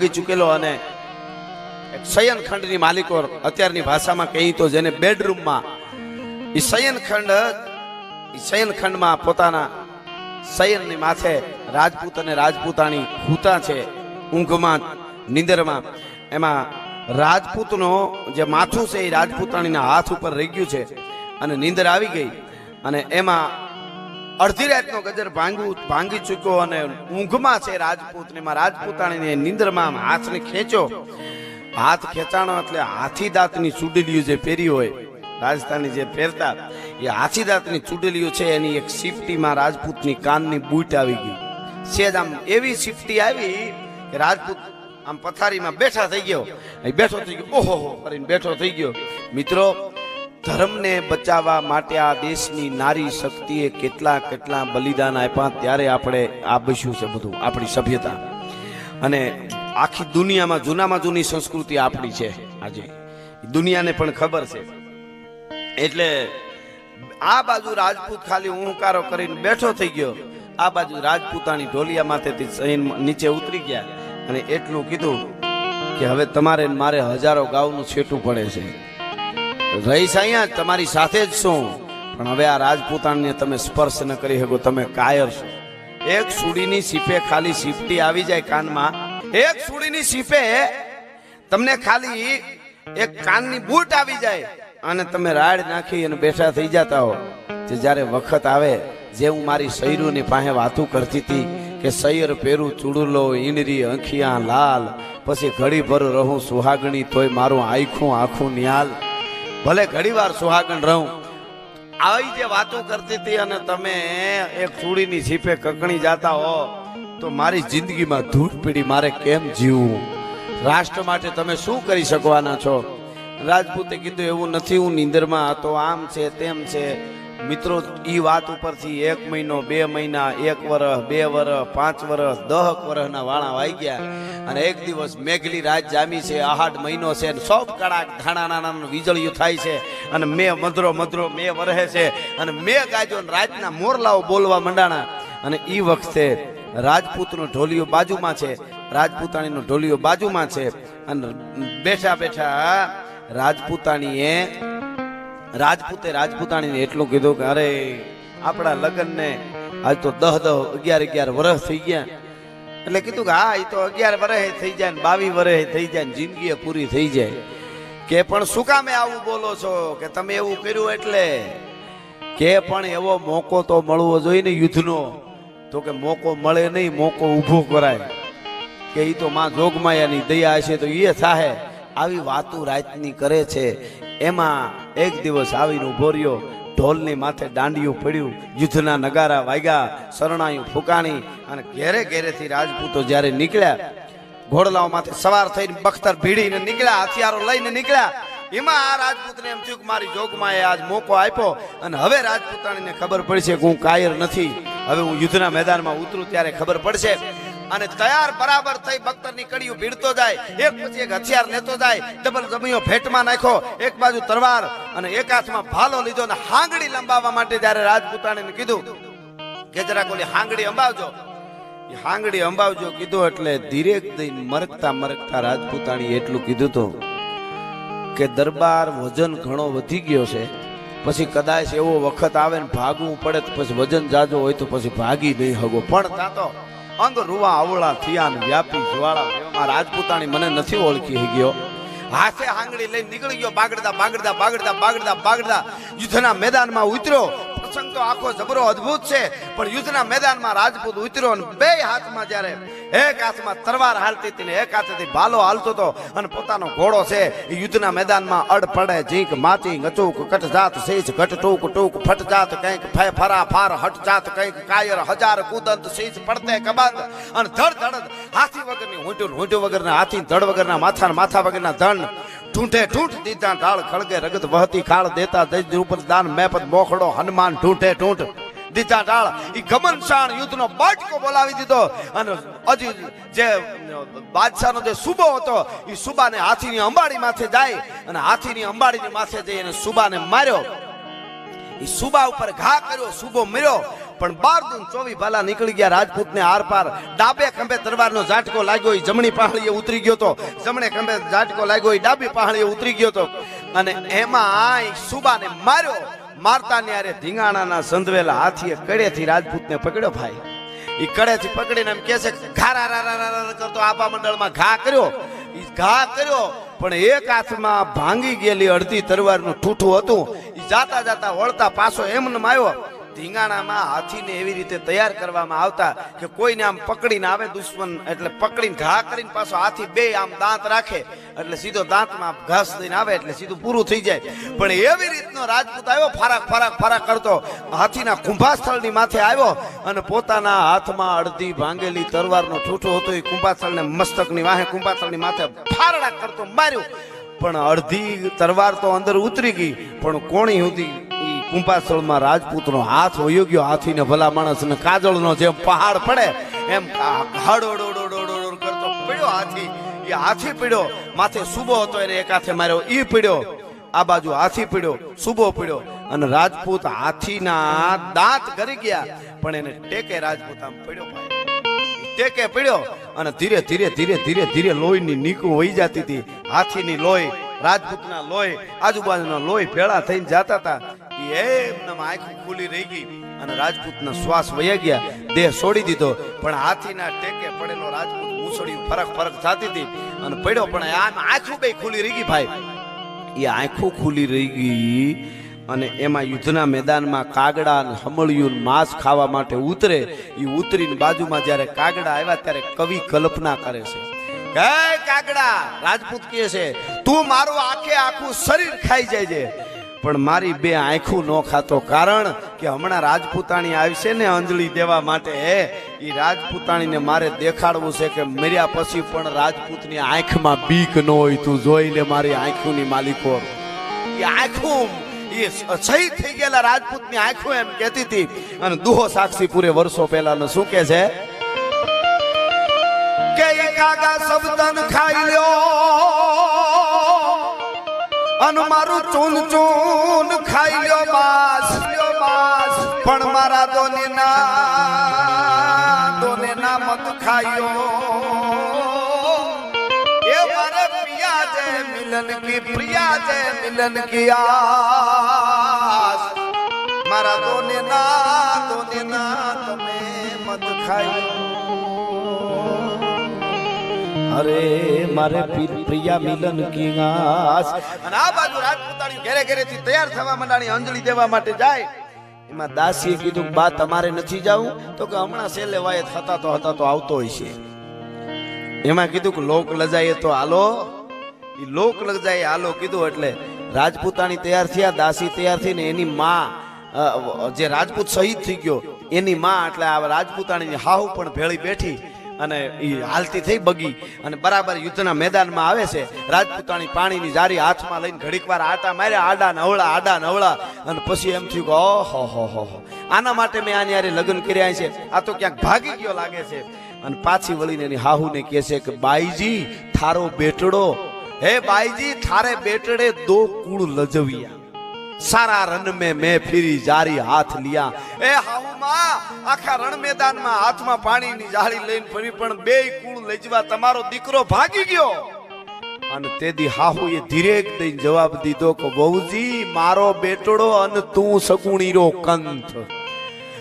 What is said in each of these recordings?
ચૂકેલો અને એક શયનખંડની માલિકો અત્યારની ભાષામાં કહી તો જેને બેડરૂમમાં એ શયનખંડ શયનખંડમાં પોતાના શયનની માથે રાજપૂત અને રાજપૂતાણી ખૂતા છે, ઊંઘમાં, નિંદરમાં. એમાં રાજપૂતનો જે માથું છે એ રાજપૂતાણીના હાથ ઉપર રહી ગયું છે અને નીંદર આવી ગઈ અને એમાં અડધી રાતનો ગજર ભાંગવું ભાંગી ચૂક્યો અને ઊંઘમાં છે રાજપૂત ને એમાં રાજપૂતાણીને નિંદ્રમાં હાથને ખેંચો હાથ ખેંચાણો એટલે હાથી દાંતની ચૂડેલીઓ જે પહેરી હોય રાજસ્થાની જે પહેરતા, એ હાથી દાંતની ચૂડેલીઓ છે, એની એક સિફટીમાં રાજપૂતની કાનની બૂટ આવી ગઈ. સેજ આમ એવી સિફટી આવી કે રાજપૂત આમ પથારીમાં બેઠા થઈ ગયો. બેઠો થઈ ગયો. ઓહો કરીને બેઠો થઈ ગયો. મિત્રો ધર્મને બચાવવા માટે આ દેશની નારી શક્તિએ કેટલા કેટલા બલિદાન આપ્યા ત્યારે આપણે આ બસ્યું છે બધું, આપણી સભ્યતા. અને આખી દુનિયામાં જૂનામાં જૂની સંસ્કૃતિ આપણી છે આજે. દુનિયાને પણ ખબર છે. એટલે આ બાજુ રાજપૂત ખાલી હુંકારો કરીને બેઠો થઈ ગયો. આ બાજુ રાજપૂતાની ઢોલિયા માથેથી નીચે ઉતરી ગયા અને એટલું કીધું કે હવે તમારે મારે હજારો ગાઉનું છેટું પડે છે. રહીશ અહીંયા, તમારી સાથે જ છું. પણ હવે આ રાજપૂતાણને તમે સ્પર્શ ન કરી શકો, તમે કાયર છો. એક સુડીની સીપે ખાલી સીપટી આવી જાય કાનમાં. એક સુડીની સીપે તમને ખાલી એક કાનની બૂટ આવી જાય અને તમે રાડ નાખી અને બેઠા થઈ જતા હો. તે જ્યારે વખત આવે, જે હું મારી સૈરુની પાસે વાતું કરતી હતી કે સૈયર પેરું ચૂડુલો, ઈનરી, અંખિયા લાલ, પછી ઘડી ભર રહું સુહાગણી, તોય મારું આખું આખું ન્યાલ ભલે ઘડીવાર સુહાગણ રહું. આવી જે વાતો કરતી હતી અને તમે એક ચૂડીની છીપે કકણી જાતા હો, તો મારી જિંદગીમાં ધૂળ પીડી મારે કેમ જીવવું? રાષ્ટ્ર માટે તમે શું કરી શકવાના છો? રાજપૂતે કીધું, એવું નથી, હું નીંદરમાં હતો, આમ છે, તેમ છે. મિત્રો, ઈ વાત ઉપરથી એક મહિનો, બે મહિના, એક વર્ષ બે વર્ષ પાંચ વર્ષ દહક વર્ષના વાળા વાઈ ગયા. અને એક દિવસ મેઘલી રાત જામી છે, આહાડ મહિનો છે સૌ કડાક ધાણા નાના વીજળીઓ થાય છે. અને મેં મધરો મધરો, મેં વરહે છે. અને મેં ગાજો રાતના મોરલાઓ બોલવા મંડાણા. અને એ વખતે રાજપૂતનો ઢોલિયો બાજુમાં છે, રાજપૂતાણીનો ઢોલિયો બાજુમાં છે. અને બેઠા બેઠા રાજપૂતાણીએ રાજપૂતે રાજપૂતાણીને એટલું કીધું કે, અરે, આપણા લગ્નને આજ તો દહ દહ અગિયાર અગિયાર વર્ષ થઈ ગયા. એટલે કીધું કે, હા એ તો અગિયાર વર્ષે થઈ જાય ને બાવીસ વર્ષે થઈ જાય ને જિંદગી પૂરી થઈ જાય. કે, પણ શું કામે આવું બોલો છો? કે તમે એવું કર્યું એટલે? કે, પણ એવો મોકો તો મળવો જોઈએ ને યુદ્ધનો. તો કે, મોકો મળે નહીં, મોકો ઊભો કરાય. કે એ તો માં જોગમાયાની દયા હશે તો એ થાહે. આવી વાતો રાતની કરે છે. એમાં એક દિવસ આવીને ઊભો રહ્યો. ઢોલની માથે દાંડિયું પડ્યું. યુદ્ધના નગારા વાગ્યા. શરણાયું ફૂકાણી અને ઘેરે ઘેરેથી રાજપૂતો જ્યારે નીકળ્યા, ઘોડલાઓ માથે સવાર થઈને બખ્તર ભીડીને નીકળ્યા, હથિયારો લઈને નીકળ્યા. એમાં આ રાજપૂતને એમ થયું કે મારી જોગમાએ આજ મોકો આપ્યો અને હવે રાજપૂતાણીને ખબર પડશે કે હું કાયર નથી. હવે હું યુદ્ધના મેદાનમાં ઉતરું ત્યારે ખબર પડશે. અને તૈયાર બરાબર થઈ બખ્તરની કડીઓ ભીડતો જાય, એક પછી એક હથિયાર લેતો જાય, ડબલ જમીઓ ભેટમાં નાખો, એક બાજુ તરવાર અને એક હાથમાં ભાલો લીધો અને હાંગડી લંબાવવા માટે જ્યારે રાજપૂતાણીને કીધું કે જરાક ઓલી હાંગડી અંબાવજો. હાંગડી અંબાવજો કીધું એટલે ધીરેક દઈને મરકતા મરકતા રાજપૂતાણી એટલું કીધું તો કે દરબાર વજન ઘણો વધી ગયો છે. પછી કદાચ એવો વખત આવે ને ભાગવું પડે તો પછી વજન જાજો હોય તો પછી ભાગી નહીં હગો. પણ તા તો અંગ રૂવા અવળા થયા ને વ્યાપી જ્વાળા. આ રાજપૂતાણી મને નથી ઓળખી ગયો હાથે હાંગળી લઈને નીકળી ગયો બાગડતા બાગડતા બાગડતા બાગડતા બાગડતા યુદ્ધના મેદાનમાં ઉતર્યો. પ્રસંગ તો આખો જબરો અદ્ભુત છે. પણ યુદ્ધના મેદાનમાં રાજપૂત ઉતર્યો અને બે હાથમાં જ્યારે એક હાથમાં તરવાર હાલતી હતી ને એક હાથેથી ભાલો હાલતો હતો અને પોતાનો ઘોડો છે એ યુદ્ધના મેદાનમાં અડ પડે, ઝીંક માચી કટ જાત, શીશ ઘટ ટૂક ટૂક, ફટ જાત, કંઈક ફરા, ફાર, હટ જાત, કંઈક કાયર, હજાર, કુદંત, શીશ, પડતે કબંદ અને ધડ ધડ હાથી વગરની હુંટું હુંટું વગરના હાથી, ધડ વગરના માથા માથા વગરના ધન ઢૂંઢે ઢૂંઢ દીધા ઢાળ ખળગે રગત વહતી ખાળ દેતા દજ ઉપર દાન મેપત મોખડો હનુમાન ઢૂંઢે ઢૂંઢ દીધા ઢાળ ઈ ગમનશાણ યુદ્ધનો બાટકો બોલાવી દીધો. અને હજી જે બાદશાહનો જે સુબો હતો એ સુબાને હાથીની અંબાડી માથે જાય અને હાથીની અંબાડીની માથે જઈ અને સુબાને માર્યો. એ સુબા ઉપર ઘા કર્યો, સુબો મર્યો. પણ બાર દિન ચોવી ભાલા નીકળી ગયા રાજપૂતને આર પાર. ડાબે ખંભે તરવારનો ઝાટકો લાગ્યો એ જમણી પહાડીએ ઉતરી ગયો તો. જમણે ખંભે ઝાટકો લાગ્યો એ ડાબી પહાડીએ ઉતરી ગયો તો. અને એમાં સુબાને માર્યો. મારતા ન્યારે ધીંગાણાના સંધવેલા હાથીએ કડેથી રાજપૂતને પકડ્યો ભાઈ. એ કડેથી પકડીને એમ કે છે, ઘા કરતો આબા મંડળમાં ઘા કર્યો. એ ઘા કર્યો, પણ એક હાથમાં ભાંગી ગયેલી અડધી તરવારનું ઠૂઠું હતું. એ જાતા જાતા વળતા પાછો એમને આવ્યો. ધીંગાણામાં હાથીને એવી રીતે તૈયાર કરવામાં આવતા કે કોઈને આમ પકડીને આવે દુશ્મન, એટલે પકડીને ઘા કરીને પાછો હાથી બે આમ દાંત રાખે, એટલે સીધો દાંતમાં ઘાસ દઈને આવે, એટલે સીધું પૂરું થઈ જાય. પણ એવી રીતનો રાજપૂત આવ્યો, ફરાક ફરાક ફરાક કરતો. હાથીના કુંભાસ્થળની માથે આવ્યો અને પોતાના હાથમાં અડધી ભાંગેલી તરવારનો ઠૂઠો હતો. એ કુંભાસ્થળને મસ્તકની વાહે કુંભાસ્થળની માથે ફારડા કરતો, માર્યું. પણ અડધી તરવાર તો અંદર ઉતરી ગઈ, પણ કોણી સુધી ઈ કુંભાસ્થળમાં રાજપૂતનો હાથ વયો ગયો હાથીને ભલા માણસને કાજળનો જેમ પહાડ પડે, એમ કરતો પડ્યો હાથી. એ હાથી પીડ્યો. માથે સુબો હતો, એને એક હાથે માર્યો. ઈ પીડ્યો. આ બાજુ હાથી પીડ્યો, સુબો પીડ્યો. અને રાજપૂત હાથીના દાંત કરી ગયા, પણ એને ટેકે રાજપૂત આમ પડ્યો ટેકે પડ્યો. અને ધીરે ધીરે ધીરે ધીરે ધીરે લોહીની નીકું વહી જતી હતી. હાથીની લોહી, રાજપૂતના લોહી, આજુબાજુના લોહી ભેળા થઈને જતા હતા. ઈ એમનેમ આંખ ખુલી રહી ગઈ અને રાજપૂતના શ્વાસ વયા ગયા. દેહ છોડી દીધો. પણ હાથીના ટેકે પડેલો રાજપૂત મૂસળિયું. ફરક ફરક થતી હતી. અને પડ્યો પણ આમ આંખું કઈ ખુલી રહી ગઈ ભાઈ. એ આંખો ખુલી રહી ગઈ અને એમાં યુદ્ધના મેદાનમાં કાગડા અને હમળિયું માંસ ખાવા માટે ઉતરે. એ ઉતરીને બાજુમાં જ્યારે કાગડા આવ્યા ત્યારે કવિ કલ્પના કરે છે. કાગડા, રાજપૂત કહે છે, તું મારું આખે આખું શરીર ખાઈ જાય છે. પણ મારી બે આંખું ન ખાતો કારણ કે હમણાં રાજપૂતાણી આવશે ને અંજલિ દેવા માટે એ રાજપૂતાણીને મારે દેખાડવું છે કે મર્યા પછી પણ રાજપૂતની આંખમાં બીક ન હોય, તું જોઈ લે મારી આંખોની માલિકો. એ આંખું એ શહીદ થઈ ગયેલા રાજપૂતની આંખો એમ કહેતી હતી. અને દુહો સાક્ષી પૂરે વર્ષો પહેલાનો શું કે છે? કે કાગા શબ્દન ખાઈ લ્યો. અન મારું ચૂન ચૂન ખાઈ લ્યો બાસ, પણ મારા દોને ના દોને ના મત ખાયો એ મારે પિયા જે મિલન કી પ્રિયા જય મિલન કી આસ. મારા દોને ના દોને ના તમે મત ખાયો અરે મારે પ્રિયા મિલન કી આસ. અને આ બાજુ રાજપૂતાણી ઘેરે ઘેરે થી તૈયાર થવા માંડાણી અંજલિ દેવા માટે જાય. એમાં દાસીએ કીધું, બા, તમારે નથી જવું? તો કે, હમણાં સેલે વાય થતા તો હતા, તો આવતો હોય છે. એમાં કીધું કે, લોક લજાઈએ તો હાલો. એ લોક લજાએ હાલો કીધું એટલે રાજપૂતાણી તૈયાર થયા, દાસી તૈયાર થઈને એની માં જે રાજપૂત શહીદ થઈ ગયો, એની માં એટલે આ રાજપૂતાણીની હાહુ પણ ભેળી બેઠી. અને એ હાલતી થઈ બગી. અને બરાબર યુદ્ધના મેદાનમાં આવે છે, રાજપૂતાણી પાણીની જારી હાથમાં લઈને ઘડીક વાર આટા માર્યા, આડા નવળા આડા નવળા અને પછી એમ થયું કે, ઓહો, હો હો હો. આના માટે મેં આની હારે લગ્ન કર્યા છે. આ તો ક્યાંક ભાગી ગયો લાગે છે. અને પાછી વળીને એની હાહુને કહે છે કે, બાઈજી, થારો બેટડો. હે બાઈજી, થારે બેટડે દો કુળ લજવિયા. સારા રન મેં મેં ફીરી જારી હાથ લિયા. એ હાઉમાં આખા રણ મેદાનમાં હાથમાં પાણીની જાળી લઈને ફરી પણ બે કુળ લેજવા તમારો દીકરો ભાગી ગયો. અને તેદી હાહુએ ધીરે દઈને જવાબ દીધો કે બહુજી મારો બેટડો અને તું સકુણીરો કંથ.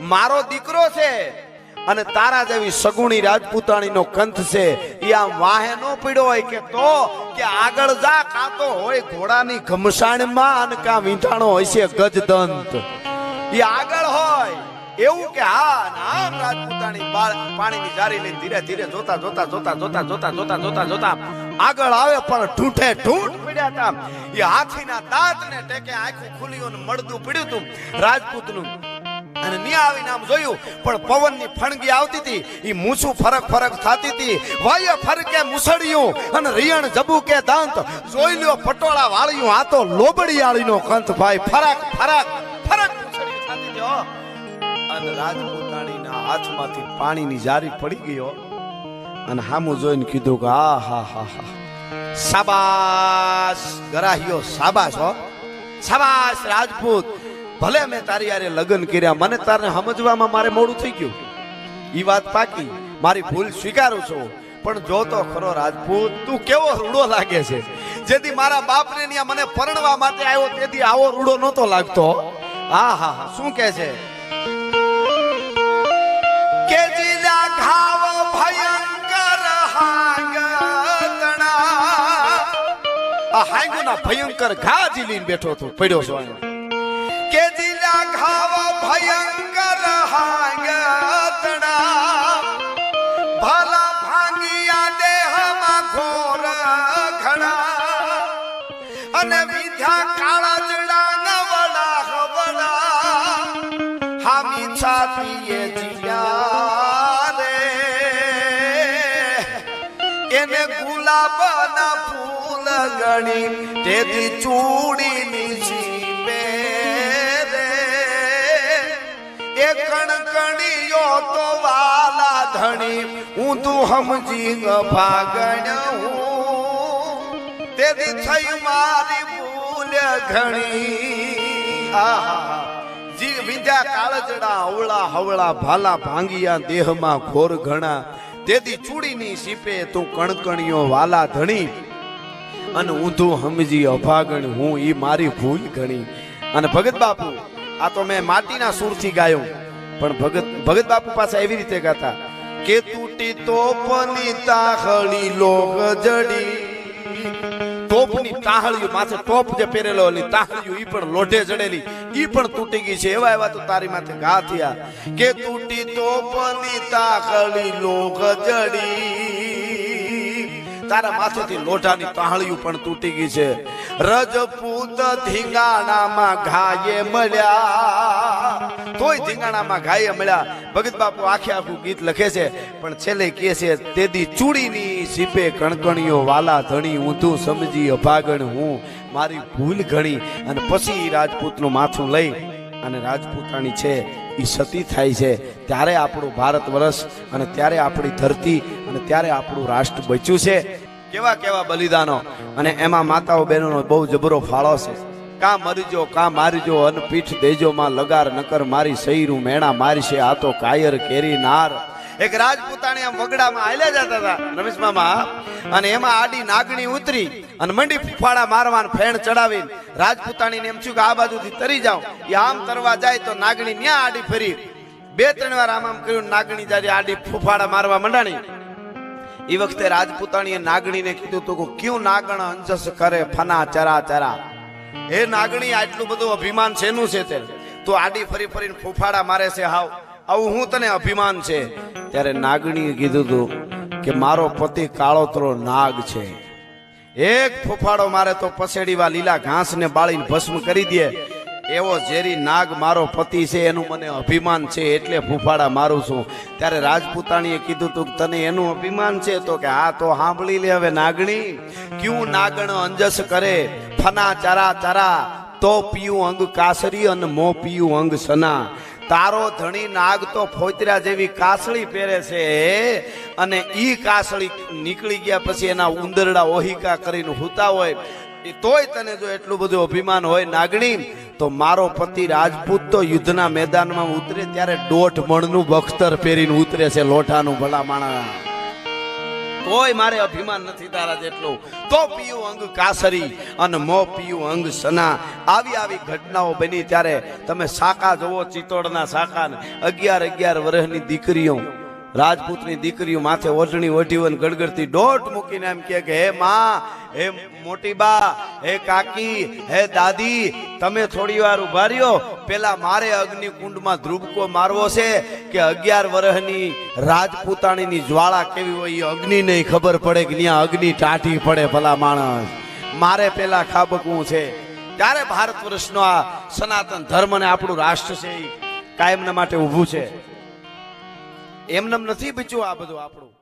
મારો દીકરો છે. અને તારા જેવી સગુણી રાજપૂતાણીનો કંથ છે એ આમ વાહે નો પીડ્યો હોય કે તો, કે આગળ જા કાતો હોય ઘોડાની ઘમસાણમાં અને કા વીંટાણો હોય છે ગજદંત. એ આગળ હોય. એવું કે હા આમ રાજપૂતાણી પાણીની જારી લઈને ધીરે ધીરે જોતા જોતા જોતા જોતા જોતા જોતા જોતા જોતા આગળ આવે, પણ ઢૂંઠે ઢૂંઠ પડ્યા હતા એ હાથીના દાંતને ટેકે આખું ખુલ્યું અને મળદું પીડ્યું હતું રાજપૂતનું અને ન્યા આવીને જોયું, પણ પવનની ફણગી આવતી હતી, ઈ મૂછું ફરક ફરક થતી હતી, વાય ફરકે મુસળિયું અને રિયણ જબુ દાંત. જોઈ લ્યો, પટોળા વાળિયું, આ તો લોબડિયાળીનો કંત ભાઈ, ફરક ફરક ફરક અને રાજપૂતાણીના હાથમાંથી પાણીની જારી પડી ગયો અને હામું જોઈને કીધું કે, આ, હા હા હા. સાબાસ ગરાહીઓ સાબાસ હો. સાબાસ રાજપૂત. ભલે મેં તારી યારે લગ્ન કર્યા, મને તારને સમજવામાં મારે મોડું થઈ ગયું. એ વાત પાકી, મારી ભૂલ સ્વીકારું છું. પણ જો તો ખરો રાજપૂત, તું કેવો રૂડો લાગે છે? જેથી મારા બાપને ત્યાં મને પરણવા માટે આવ્યો, તેથી આવો રૂડો નહોતો લાગતો. હા હા હા, શું કે છે? કે ઘાવ ભયંકર હાંગતણા. આ હાંગુના ભયંકર ઘા ઝીલીને બેઠો હતો, પડ્યો છો અહીંયા. કે જીલા ઘાવ ભયંકર હાંગતણા. ભલા ભાંગિયા દેહમાં ઘોર ઘણા. અને વિધ્યા કાળા જડા નવડા હવડા હામી છાતીએ જીયા એને ગુલાબના ફૂલ ગણી તેથી ચૂડીની જીવે એ કણકણીયો તો વાલા ધણી હું તું સમજી ભાગણ તેથી થઈ ભૂલ ઘણી. આહા, જી વિંધ્યા કાળજડા અવળા હવળા, ભાલા ભાંગિયા, દેહમાં ઘોર ઘણા. તેથી ચૂડીની સીપે તું કણકણીઓ વાલા ધણી. અને ઊંધું હમજી અભાગણ, હું ઈ મારી ભૂલ ઘણી અને ભગત બાપુ આ તો મેં માટીના સૂરથી ગાયો. પણ ભગત ભગત બાપુ પાસે એવી રીતે ગાતા, કે તૂટી તોપની તાહળી લોક જડી. તોપની તાહળીઓ માથે ટોપ જે પહેરેલો ઓલી તાહળીઓ ઈ પણ લોઢે ચડેલી ઈ પણ તૂટી ગઈ છે. એવા એવા તો તારી માથે ગા થયા. કે તૂટી તોપની તાહળી લોક જડી. તારા માથેથી લોઢાની તાહળીઓ પણ તૂટી ગઈ છે. રજપૂત ધીંગાણામાં ઘાયે મળ્યા. તોય ધીંગાણામાં ઘાયે મળ્યા. ભગત બાપુ આખે આખું ગીત લખે છે, પણ છેલ્લે કહે છે, તેદી ચૂડીની સીપે કણકણીઓ વાલા ધણી ઊંધું સમજી અભાગણ, હું મારી ભૂલ ઘણી અને પછી રાજપૂતનું માથું લઈ અને રાજપૂતાણી છે એ સતી થાય છે. ત્યારે આપણું ભારત વર્ષ અને ત્યારે આપણી ધરતી અને ત્યારે આપણું રાષ્ટ્ર બચ્યું છે. કેવા કેવા બલિદાનો. અને એમાં માતાઓ બહેનોનો બહુ જબરો ફાળો છે. કા મરજો, કા મારજો અન પીઠ દેજો માં લગાર નકર મારી સૈરું મેણા મારશે. આ તો કાયર કેરી નાર. એક રાજપૂતાણી આમ વગડામાં હાલ્યા જતા હતા, રમેશ મામા. અને એમાં આડી નાગણી ઉતરી અને મંડી ફૂફાડા મારવાન ફેણ ચડાવીને રાજપૂતાણીને એમ થયું કે આ બાજુથી તરી જાવ એ આમ તરવા જાય તો નાગણી ન્યા આડી ફરી. બે ત્રણ વાર આમ આમ કર્યું નાગણી જ્યારે આડી ફૂફાડા મારવા મંડાણી. એ વખતે રાજપૂતાણીએ નાગણીને કીધું તું કે ક્યું નાગણ અંજસ કરે ફના ચરા ચરા. હે નાગણી, આટલું બધું અભિમાન શેનું છે તે? તું આડી ફરી ફરીને ફૂફાડા મારે છે, હાવ. આવું હું તને અભિમાન છે. ત્યારે નાગણીએ કીધું તું કે મારો પતિ કાળોતરો નાગ છે. એક ફૂફાડો મારે તો પસેડીવા લીલા ઘાસને બાળીને ભસ્મ કરી દે. એવો ઝેરી નાગ મારો પતિ છે, એનું મને અભિમાન છે, એટલે ફૂફાડા મારું છું. ત્યારે રાજપૂતાણીએ કીધું તું તને એનું અભિમાન છે? તો કે હા, તો સાંભળી લે હવે નાગણી. ક્યું નાગણ અંજસ કરે? ફના ચારા ચારા. તો પીયું અંગ કાસરી અને મો પીયું અંગ સના. તારો ધણી નાગ તો ફોતરા જેવી કાસળી પહેરે છે અને ઈ કાસળી નીકળી ગયા પછી એના ઉંદરડા ઓહિકા કરીને હુતા હોય. તોય તને જો એટલું બધું અભિમાન હોય નાગણી, તો મારો પતિ રાજપૂત તો યુદ્ધના મેદાનમાં ઉતરે ત્યારે દોઢ મણનું બખ્તર પહેરીને ઉતરે છે લોઠાનું ભલા માણા તોય મારે અભિમાન નથી તારા જેટલું. તો પીયું અંગ કાસરી અને મો પીયું અંગ સના. આવી આવી ઘટનાઓ બની ત્યારે તમે સાકા જોવો, ચિત્તોડના સાકા અગિયાર અગિયાર વર્ષની દીકરીઓ. રાજપૂતની દીકરીઓ માથે ઓઢણી ઓઢી ગડગડતી ડોટ મૂકીને એમ કે, હે માં, હે મોટી બા, હે કાકી, હે દાદી, તમે થોડી વાર ઊભા રહ્યો. પેલા મારે અગ્નિકુંડમાં ધ્રુબકો મારવો છે કે અગિયાર વર્ષની રાજપૂતાણીની જ્વાળા કેવી હોય એ અગ્નિ નહીં ખબર પડે કે ત્યાં અગ્નિ ટાઢી પડે ભલા માણસ. મારે પેલા ખાબકવું છે. ત્યારે ભારત વર્ષનો આ સનાતન ધર્મ ને આપણું રાષ્ટ્ર છે એ કાયમના માટે ઊભું છે. એમનેમ નથી બચ્યું આ બધું આપણું.